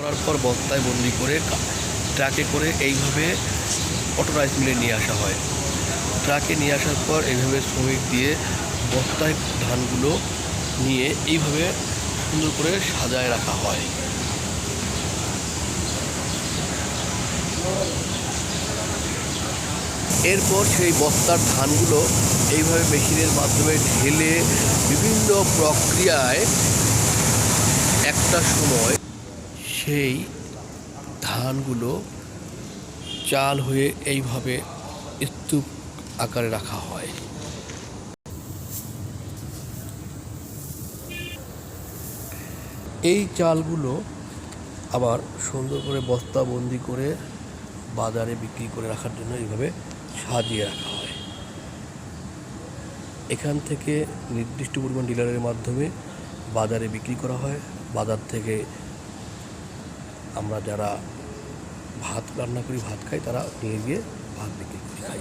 করার পর বস্তায় বন্দি করে ট্রাকে করে এইভাবে অটো রাইস মিলে নিয়ে আসা হয়। ট্রাকে নিয়ে আসার পর এইভাবে শ্রমিক দিয়ে বস্তায় ধানগুলো নিয়ে এইভাবে সুন্দর করে সাজায় রাখা হয়। এরপর সেই বস্তার ধানগুলো এইভাবে মেশিনের মাধ্যমে ঢেলে বিভিন্ন প্রক্রিয়ায় একটা সময় সেই ধানগুলো চাল হয়ে এইভাবে স্তূপ আকারে রাখা হয়। এই চালগুলো আবার সুন্দর করে বস্তাবন্দি করে বাজারে বিক্রি করে রাখার জন্য এইভাবে সাজিয়ে রাখা হয়। এখান থেকে নির্দিষ্ট পরিমাণ ডিলারের মাধ্যমে বাজারে বিক্রি করা হয়। বাজার থেকে আমরা যারা ভাত রান্না করি ভাত খাই তারা নিয়ে গিয়ে ভাত বিক্রি করে খাই।